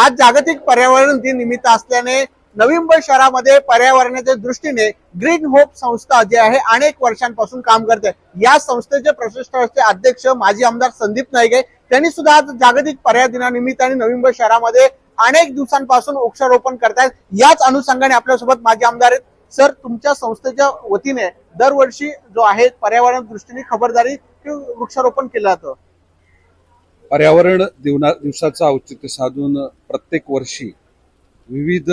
आज जागतिक पर्यावरण दिन निमित्त असल्याने नवी मुंबई शहरामध्ये पर्यावरणाच्या दृष्टीने ग्रीन होप संस्था जी आहे अनेक वर्षांपासून काम करते. या संस्थेचे प्रशिष्ठाचे अध्यक्ष माजी आमदार संदीप नाईक आहे. त्यांनी सुद्धा आज जागतिक पर्याय दिनानिमित्ताने नवी मुंबई शहरामध्ये अनेक दिवसांपासून वृक्षारोपण करतायत. याच अनुषंगाने आपल्यासोबत माजी आमदार आहेत. सर तुमच्या संस्थेच्या वतीने दरवर्षी जो आहे पर्यावरण दृष्टीने खबरदारी वृक्षारोपण केलं जातं. पर्यावरण दिवना दिवसाचं औचित्य साधून प्रत्येक वर्षी विविध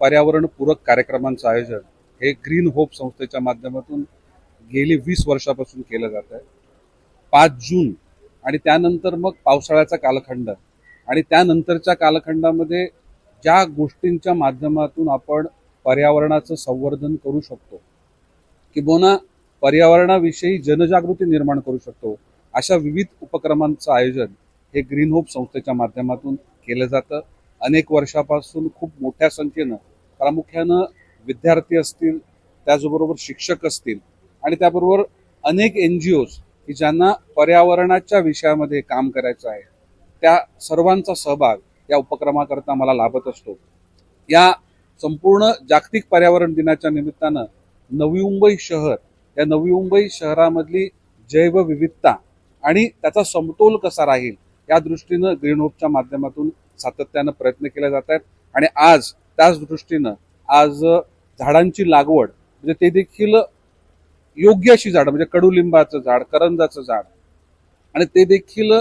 पर्यावरणपूरक कार्यक्रमांचं आयोजन हे ग्रीन होप संस्थेच्या माध्यमातून गेली वीस वर्षापासून केलं जात आहे. पाच जून आणि त्यानंतर मग पावसाळ्याचा कालखंड. आणि त्यानंतरच्या कालखंडामध्ये ज्या गोष्टींच्या माध्यमातून आपण पर्यावरणाचं संवर्धन करू शकतो किंबहुना पर्यावरणाविषयी जनजागृती निर्माण करू शकतो अशा विविध उपक्रमांचं आयोजन हे ग्रीन होप संस्थेच्या माध्यमातून केलं जातं. अनेक वर्षापासून खूप मोठ्या संख्येनं प्रामुख्यानं विद्यार्थी असतील त्याचबरोबर शिक्षक असतील आणि त्याबरोबर अनेक एन जी ओज की ज्यांना पर्यावरणाच्या विषयामध्ये काम करायचं आहे त्या सर्वांचा सहभाग या उपक्रमाकरता मला लाभत असतो. या संपूर्ण जागतिक पर्यावरण दिनाच्या निमित्तानं नवी मुंबई शहर या नवी मुंबई शहरामधली जैवविविधता आणि त्याचा समतोल कसा राहील या दृष्टीनं ग्रीन होपच्या माध्यमातून सातत्यानं प्रयत्न केले जात आहेत. आणि आज त्याच दृष्टीनं आज झाडांची लागवड म्हणजे ते देखील योग्य अशी झाडं म्हणजे कडुलिंबाचं झाड करंजाचं झाड आणि ते देखील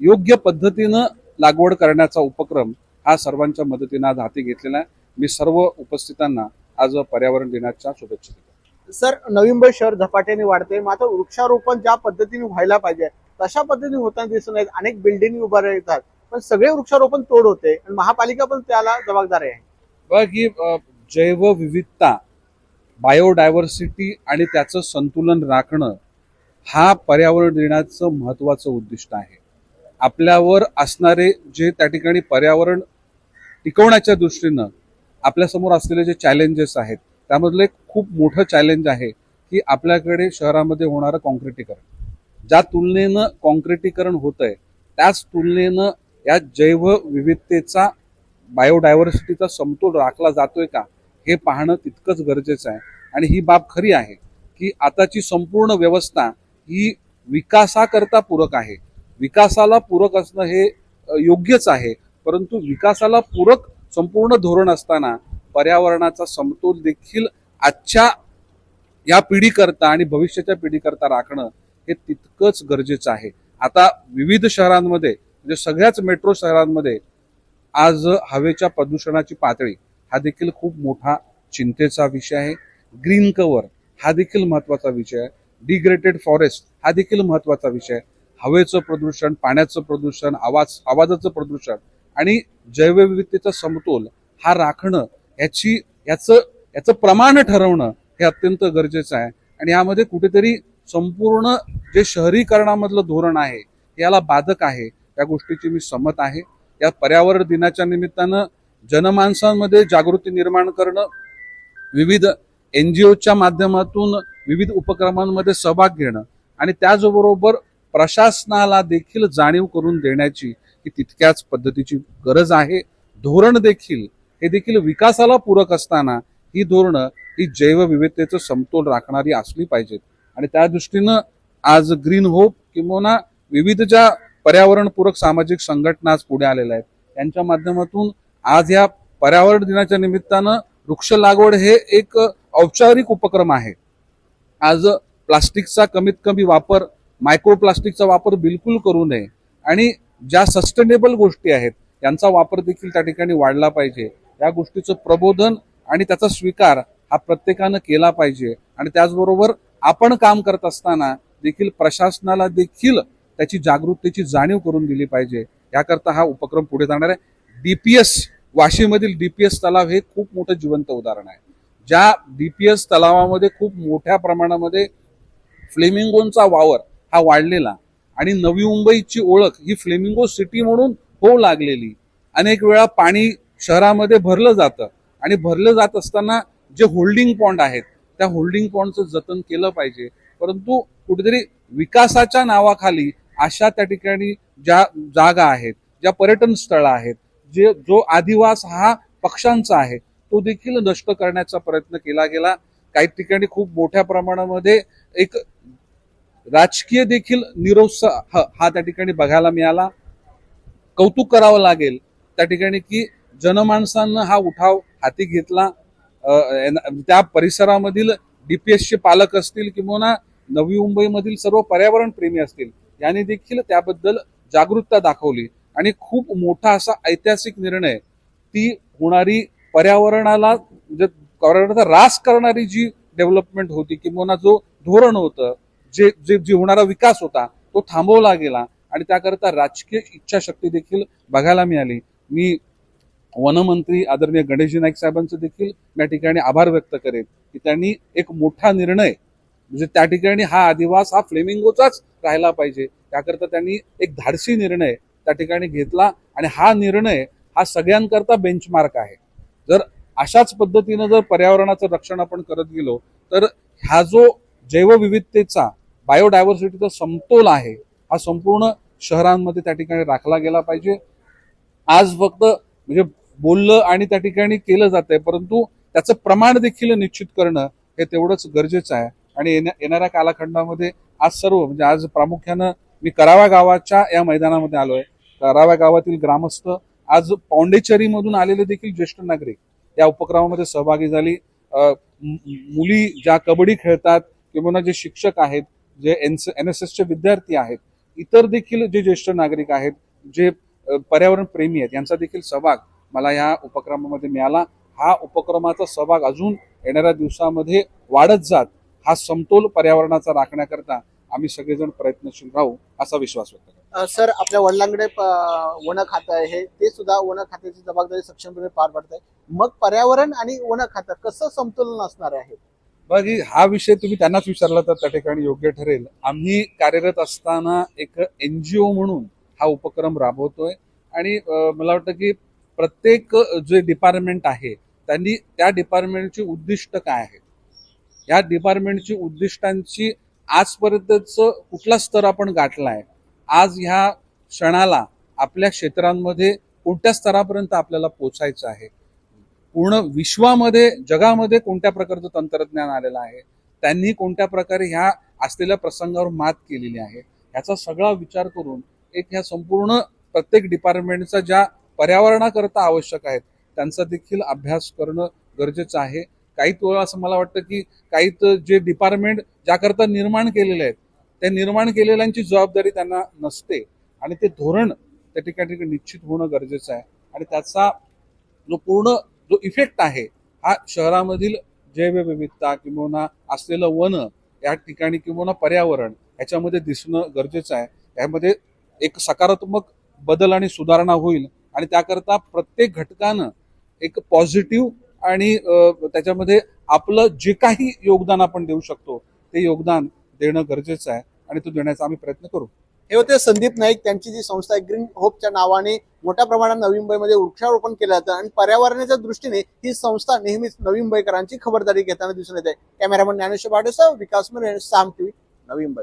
योग्य पद्धतीनं लागवड करण्याचा उपक्रम हा सर्वांच्या मदतीनं आज हाती घेतलेला आहे. मी सर्व उपस्थितांना आज पर्यावरण दिनाच्या शुभेच्छा देतो. सर नवी मुंबई शहर झपाट्याने वाढते मात्र वृक्षारोपण ज्या पद्धतीने व्हायला पाहिजे तशा पद्धतीने होताना दिसून येत. अनेक बिल्डिंग उभारल्या येतात. पण सगळे वृक्षारोपण तोड होते. आणि महापालिका पण त्याला जबाबदार आहे. बघा की जैव जैवविविधता बायोडायव्हर्सिटी आणि त्याचं संतुलन राखणं हा पर्यावरण दिनाचं महत्वाचं उद्दिष्ट आहे. आपल्यावर असणारे जे त्या ठिकाणी पर्यावरण टिकवण्याच्या दृष्टीनं आपल्यासमोर असलेले जे चॅलेंजेस आहेत त्यामधलं एक खूप मोठं चॅलेंज आहे की आपल्याकडे शहरामध्ये होणारं कॉन्क्रिटीकरण ज्या तुलनेनं कॉन्क्रिटीकरण आहे त्याच तुलनेनं या जैवविविधतेचा बायोडायव्हर्सिटीचा समतोल राखला जातोय का हे पाहणं तितकंच गरजेचं आहे. आणि ही बाब खरी आहे की आताची संपूर्ण व्यवस्था ही विकासाकरता पूरक आहे. विकासाला पूरक असणं हे योग्यच आहे परंतु विकासाला पूरक संपूर्ण धोरण असताना पर्यावरणाचा समतोल देखील आजच्या या पिढीकरता आणि भविष्याच्या पिढीकरता राखणं हे तितकंच गरजेचं आहे. आता विविध शहरांमध्ये म्हणजे सगळ्याच मेट्रो शहरांमध्ये आज हवेच्या प्रदूषणाची पातळी हा देखील खूप मोठा चिंतेचा विषय आहे. ग्रीन कवर हा देखील महत्त्वाचा विषय आहे. डिग्रेटेड फॉरेस्ट हा देखील महत्त्वाचा विषय आहे. हवेचं प्रदूषण पाण्याचं प्रदूषण आवाज आवाजाचं प्रदूषण आणि जैवविविधतेचा समतोल हा राखणं याची याचं याचं प्रमाण ठरवणं हे अत्यंत गरजेचं आहे. आणि यामध्ये कुठेतरी संपूर्ण जे शहरीकरणामधलं धोरण आहे याला बाधक आहे. या गोष्टीची मी सहमत आहे. या पर्यावरण दिनाच्या निमित्तानं जनमानसांमध्ये जागृती निर्माण करणं विविध एन जी ओच्या माध्यमातून विविध उपक्रमांमध्ये सहभाग घेणं आणि त्याचबरोबर प्रशासनाला देखील जाणीव करून देण्याची ही तितक्याच पद्धतीची गरज आहे. धोरण देखील हे देखील विकासाला पूरक असताना ही धोरणं ही जैवविविधतेचं समतोल राखणारी असली पाहिजेत. आणि त्या दृष्टीनं आज ग्रीन होप किंवा विविध ज्या पर्यावरणपूरक सामाजिक संघटना आज पुढे आलेल्या आहेत. त्यांच्या माध्यमातून आज या पर्यावरण दिनाच्या निमित्तानं वृक्ष लागवड हे एक औपचारिक उपक्रम आहे. आज प्लास्टिकचा कमीत कमी वापर मायक्रो प्लास्टिकचा वापर बिलकुल करू नये आणि ज्या सस्टेनेबल गोष्टी आहेत त्यांचा वापर देखील त्या ठिकाणी वाढला पाहिजे. या गोष्टीचं प्रबोधन आणि त्याचा स्वीकार हा प्रत्येकानं केला पाहिजे आणि त्याचबरोबर आपण काम करत असताना देखील प्रशासनाला देखील त्याची जागरूकतेची जाणीव करून दिली पाहिजे. याकरता हा उपक्रम पुढे जाणार आहे. डीपीएस वाशीमधील डीपीएस तलाव हे खूप मोठं जिवंत उदाहरण आहे. ज्या डीपीएस तलावामध्ये खूप मोठ्या प्रमाणामध्ये फ्लेमिंगोनचा वावर हा वाढलेला आणि नवी मुंबईची ओळख ही फ्लेमिंगो सिटी म्हणून होऊ लागलेली. अनेक वेळा पाणी शहरामध्ये भरलं जातं आणि भरलं जात असताना जे होल्डिंग पॉन्ड आहेत त्या होल्डिंग पॉन्डचं जतन केलं पाहिजे. परंतु कुठेतरी विकासाच्या नावाखाली अशा त्या ठिकाणी ज्या जागा आहेत ज्या पर्यटन स्थळं आहेत जे जो आदिवास हा पक्षांचा आहे तो देखील नष्ट करण्याचा प्रयत्न केला गेला. काही ठिकाणी खूप मोठ्या प्रमाणामध्ये एक राजकीय देखील निरोत्साह हा त्या ठिकाणी बघायला मिळाला. कौतुक करावं लागेल त्या ठिकाणी की जनमानसांना हा उठाव हाती घेतला. त्या परिसरामधील डीपीएसचे पालक असतील किंवा नवी मुंबईमधील सर्व पर्यावरण प्रेमी असतील यांनी देखील त्याबद्दल जागरूकता दाखवली. आणि खूप मोठा असा ऐतिहासिक निर्णय ती होणारी पर्यावरणाला म्हणजे पर्यावरणाचा रास करणारी जी डेव्हलपमेंट होती किंवा जो धोरण होतं जे जे जे होणारा विकास होता तो थांबवला गेला. आणि त्याकरता राजकीय इच्छाशक्ती देखील बघायला मिळाली. मी वनमंत्री आदरणीय गणेशजी नाईक साहेबांचं देखील या ठिकाणी आभार व्यक्त करेन की त्यांनी एक मोठा निर्णय म्हणजे त्या ठिकाणी हा आदिवास हा फ्लेमिंगोचाच राहिला पाहिजे. त्याकरता त्यांनी एक धाडसी निर्णय त्या ठिकाणी घेतला आणि हा निर्णय हा सगळ्यांकरता बेंचमार्क आहे. जर अशाच पद्धतीनं जर पर्यावरणाचं रक्षण आपण करत गेलो तर हा जो जैवविविधतेचा बायोडायव्हर्सिटीचा समतोल आहे हा संपूर्ण शहरांमध्ये त्या ठिकाणी राखला गेला पाहिजे. आज फक्त म्हणजे बोललं आणि त्या ठिकाणी केलं जात आहे परंतु त्याचं प्रमाण देखील निश्चित करणं हे तेवढंच गरजेचं आहे. आणि येण्या- येणाऱ्या कालखंडामध्ये आज सर्व म्हणजे आज प्रामुख्यानं मी करावा गावाच्या या मैदानामध्ये आलोय. करावा गावातील ग्रामस्थ आज पॉंडेचेरीमधून आलेले देखील ज्येष्ठ नागरिक या उपक्रमामध्ये सहभागी झाली. मुली ज्या कबड्डी खेळतात किंवा जे शिक्षक आहेत जे एन एस एसचे विद्यार्थी आहेत इतर देखील जे ज्येष्ठ नागरिक आहेत जे पर्यावरण प्रेमी आहेत यांचा देखील सहभाग मला या उपक्रमामध्ये मिळाला. हा उपक्रमाचा सहभाग अजून येणाऱ्या दिवसामध्ये वाढत जात हा समतोल पर्यावरणाचा राखण्याकरता आम्ही सगळेजण प्रयत्नशील राहू असा विश्वास व्यक्त करतो. सर आपल्या वडिलांकडे वन खातं आहे. ते सुद्धा वन खात्याची जबाबदारी सक्षमपणे पार पाडत आहे. मग पर्यावरण आणि वन खातं कसं समतोलन असणार आहे? बघ ही- विषय तुम्ही त्यांनाच विचारला तर त्या ठिकाणी योग्य ठरेल. आम्ही कार्यरत असताना एक एनजीओ म्हणून हा उपक्रम राबवतोय. आणि मला वाटतं की प्रत्येक जे डिपार्टमेंट आहे त्यांनी त्या डिपार्टमेंटची उद्दिष्ट काय आहेत? या डिपार्टमेंटची उद्दिष्टांची आजपर्यंतच कुठला स्तर आपण गाठला आहे आज ह्या क्षणाला आपल्या क्षेत्रांमध्ये कोणत्या स्तरापर्यंत आपल्याला पोचायचं आहे? पूर्ण विश्वामध्ये जगामध्ये कोणत्या प्रकारचं तंत्रज्ञान आलेलं आहे? त्यांनी कोणत्या प्रकारे ह्या असलेल्या प्रसंगावर मात केलेली आहे? ह्याचा सगळा विचार करून एक ह्या संपूर्ण प्रत्येक डिपार्टमेंटचा ज्या पर्यावरणाकरता आवश्यक आहेत. त्यांचा देखील अभ्यास करणं गरजेचं आहे. काही वेळा असं मला वाटतं की काही तर जे डिपार्टमेंट ज्याकरता निर्माण केलेले आहेत त्या निर्माण केलेल्यांची जबाबदारी त्यांना नसते. आणि ते धोरण त्या ठिकाणी निश्चित होणं गरजेचं आहे. आणि त्याचा जो पूर्ण जो इफेक्ट आहे हा शहरामधील जैवविविधता किंवा असलेलं वन या ठिकाणी किंवा पर्यावरण याच्यामध्ये दिसणं गरजेचं आहे. यामध्ये एक सकारात्मक बदल आणि सुधारणा होईल. आणि त्याकरता प्रत्येक घटकानं एक पॉझिटिव्ह आणि त्याच्यामध्ये आपलं जे काही योगदान आपण देऊ शकतो ते योगदान देणं गरजेचं आहे आणि तो देण्याचा आम्ही प्रयत्न करू. हे होते संदीप नाईक त्यांची जी संस्था आहे ग्रीन होपच्या नावाने मोठ्या प्रमाणात नवी मुंबईमध्ये वृक्षारोपण केलं जातं आणि पर्यावरणाच्या दृष्टीने ही संस्था नेहमीच नवी मुंबईकरांची खबरदारी घेताना दिसून येते. कॅमेरामन ज्ञानेश्वर भाडेसह विकास मिरे साम टीव्ही नवी मुंबई.